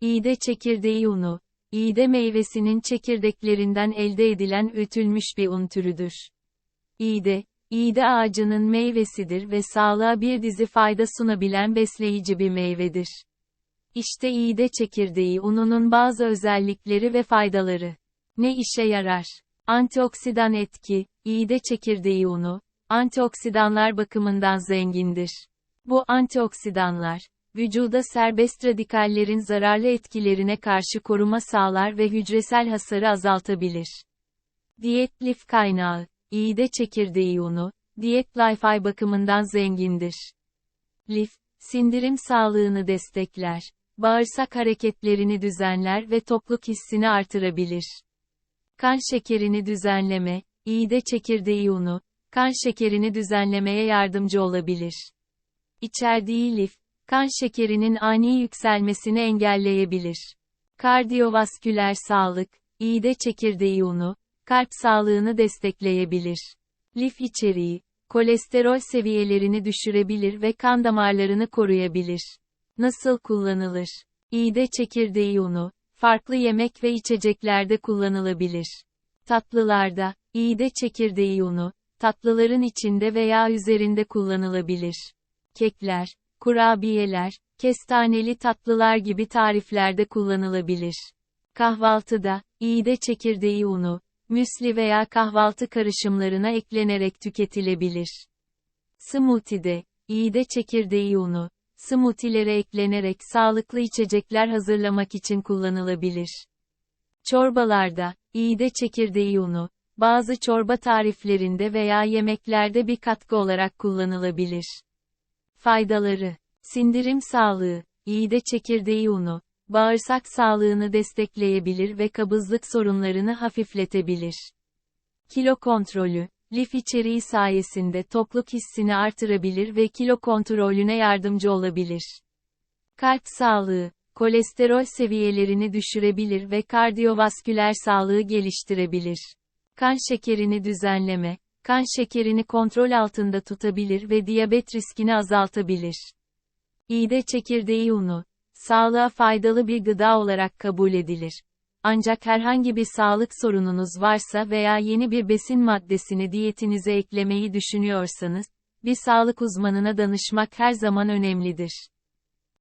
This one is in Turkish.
İğde çekirdeği unu. İğde meyvesinin çekirdeklerinden elde edilen ütülmüş bir un türüdür. İğde, İğde ağacının meyvesidir ve sağlığa bir dizi fayda sunabilen besleyici bir meyvedir. İşte iğde çekirdeği ununun bazı özellikleri ve faydaları. Ne işe yarar? Antioksidan etki, iğde çekirdeği unu, antioksidanlar bakımından zengindir. Bu antioksidanlar, vücuda serbest radikallerin zararlı etkilerine karşı koruma sağlar ve hücresel hasarı azaltabilir. Diyet lif kaynağı, iğde çekirdeği unu, diyet lifey bakımından zengindir. Lif, sindirim sağlığını destekler, bağırsak hareketlerini düzenler ve tokluk hissini artırabilir. Kan şekerini düzenleme, iğde çekirdeği unu, kan şekerini düzenlemeye yardımcı olabilir. İçerdiği lif, kan şekerinin ani yükselmesini engelleyebilir. Kardiyovasküler sağlık, iğde çekirdeği unu, kalp sağlığını destekleyebilir. Lif içeriği, kolesterol seviyelerini düşürebilir ve kan damarlarını koruyabilir. Nasıl kullanılır? İğde çekirdeği unu, farklı yemek ve içeceklerde kullanılabilir. Tatlılarda, iğde çekirdeği unu, tatlıların içinde veya üzerinde kullanılabilir. Kekler, kurabiyeler, kestaneli tatlılar gibi tariflerde kullanılabilir. Kahvaltıda, iğde çekirdeği unu, müsli veya kahvaltı karışımlarına eklenerek tüketilebilir. Smoothie'de, iğde çekirdeği unu, smoothie'lere eklenerek sağlıklı içecekler hazırlamak için kullanılabilir. Çorbalarda, iğde çekirdeği unu, bazı çorba tariflerinde veya yemeklerde bir katkı olarak kullanılabilir. Faydaları Sindirim sağlığı, iğde çekirdeği unu, bağırsak sağlığını destekleyebilir ve kabızlık sorunlarını hafifletebilir. Kilo kontrolü, lif içeriği sayesinde tokluk hissini artırabilir ve kilo kontrolüne yardımcı olabilir. Kalp sağlığı, kolesterol seviyelerini düşürebilir ve kardiyovasküler sağlığı geliştirebilir. Kan şekerini düzenleme, kan şekerini kontrol altında tutabilir ve diyabet riskini azaltabilir. İğde çekirdeği unu, sağlığa faydalı bir gıda olarak kabul edilir. Ancak herhangi bir sağlık sorununuz varsa veya yeni bir besin maddesini diyetinize eklemeyi düşünüyorsanız, bir sağlık uzmanına danışmak her zaman önemlidir.